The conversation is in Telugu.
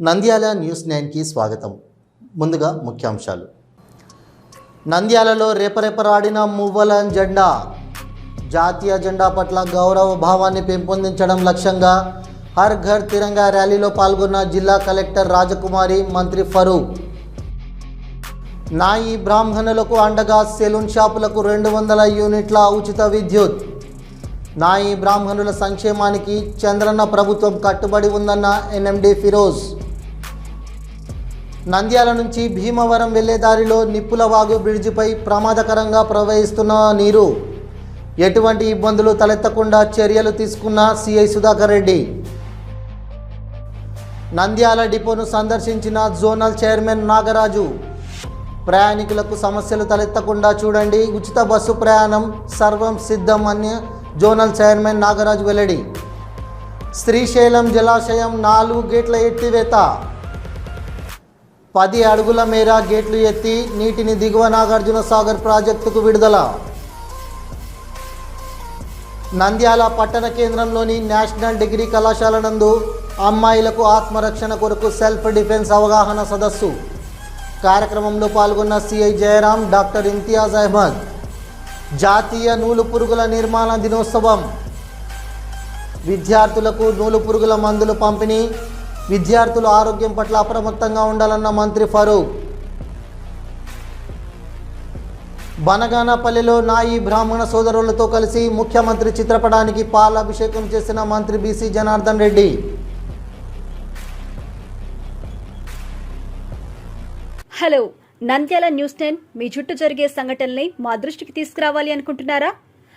నంద్యాల న్యూస్ నైన్కి స్వాగతం. ముందుగా ముఖ్యాంశాలు. నంద్యాలలో రేపరేపరాడిన మువ్వల జెండా జాతీయ జెండా పట్ల గౌరవ భావాన్ని పెంపొందించడం లక్ష్యంగా హర్ ఘర్ తిరంగా ర్యాలీలో పాల్గొన్న జిల్లా కలెక్టర్ రాజకుమారి మంత్రి ఫరూక్. నాయి బ్రాహ్మణులకు అండగా సెలూన్ షాపులకు రెండు వందల యూనిట్ల ఉచిత విద్యుత్. నాయి బ్రాహ్మణుల సంక్షేమానికి చంద్రన్న ప్రభుత్వం కట్టుబడి ఉందన్న ఎన్ఎండి ఫిరోజ్. నంద్యాల నుంచి భీమవరం వెళ్ళే దారిలో నిప్పులవాగు బ్రిడ్జిపై ప్రమాదకరంగా ప్రవహిస్తున్న నీరు. ఎటువంటి ఇబ్బందులు తలెత్తకుండా చర్యలు తీసుకున్న సిఐ సుధాకర్ రెడ్డి. నంద్యాల డిపోను సందర్శించిన జోనల్ చైర్మన్ నాగరాజు ప్రయాణికులకు సమస్యలు తలెత్తకుండా చూడండి ఉచిత బస్సు ప్రయాణం సర్వం సిద్ధం అని జోనల్ చైర్మన్ నాగరాజు వెల్లడి. శ్రీశైలం జలాశయం నాలుగు గేట్ల ఎత్తివేత. పది అడుగుల మేర గేట్లు ఎత్తి నీటిని దిగువ నాగార్జున సాగర్ ప్రాజెక్టుకు విడుదల. నంద్యాల పట్టణ కేంద్రంలోని నేషనల్ డిగ్రీ కళాశాల నందు అమ్మాయిలకు ఆత్మరక్షణ కొరకు సెల్ఫ్ డిఫెన్స్ అవగాహన సదస్సు. కార్యక్రమంలో పాల్గొన్న సిఐ జయరాం డాక్టర్ ఇంతియాజ్ అహ్మద్. జాతీయ నూలు పురుగుల నిర్మాణ దినోత్సవం. విద్యార్థులకు నూలు పురుగుల మందులు పంపిణీ. విద్యార్థుల ఆరోగ్యం పట్ల అప్రమత్తంగా ఉండాలన్న మంత్రి ఫరూక్. బనగానపల్లిలో నాయి బ్రాహ్మణ సోదరులతో కలిసి ముఖ్యమంత్రి చిత్రపటానికి పాలాభిషేకం చేసిన మంత్రి BC Janardhan Reddy. Hello Nandyal news ten మీ చుట్టూ జరిగే సంఘటనల్ని మా దృష్టికి తీసుకురావాలి అనుకుంటున్నారా?